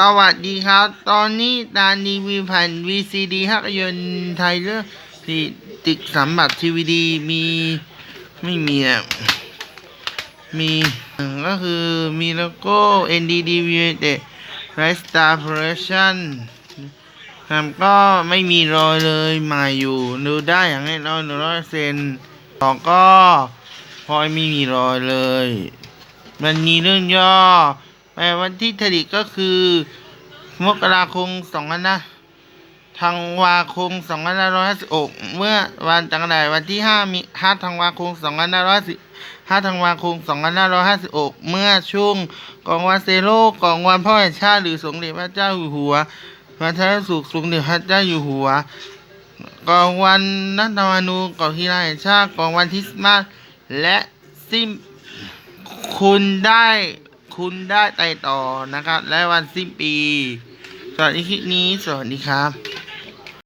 สวัสดีครับ ตอนนี้ตารีวิวแผ่น VCD ภาพยนตร์ไทยเรื่องที่ติดสัมบัติทีวีดีมีไม่มีอะมีก็คือมีโลโก้ NDDV เด็ Right Star Production ครับก็ไม่มีรอยเลยใหม่อยู่ดูได้อย่างแน่นอนหนึ่งร้อยเซนสองก็พอยไม่มีรอยเลย มันมีเรื่องย่อ แปวันที่ผลิตก็คือ มกราคมสองพันนะธันวาคมสองพันห้าร้อยห้าสิบหกเมื่อวันจังไดวันที่ห้ามีห้าธันวาคมสองพันห้าร้อยสิบห้าธันวาคมสองพันห้าร้อยห้าสิบหกเมื่อช่วงกองวันเซโลกองวันพ่อแห่งชาติหรือสมเด็จพระเจ้าอยู่หัวพระเจ้าสุขสมเด็จพระเจ้าอยู่หัวกองวันนัตวานูกองทีราแห่งชาติกองวันคริสมาสและสิ้นคุณได้ คุณได้ไต่ต่อนะครับ และวันสิ้นปีสวัสดีคลิปนี้สวัสดีครับ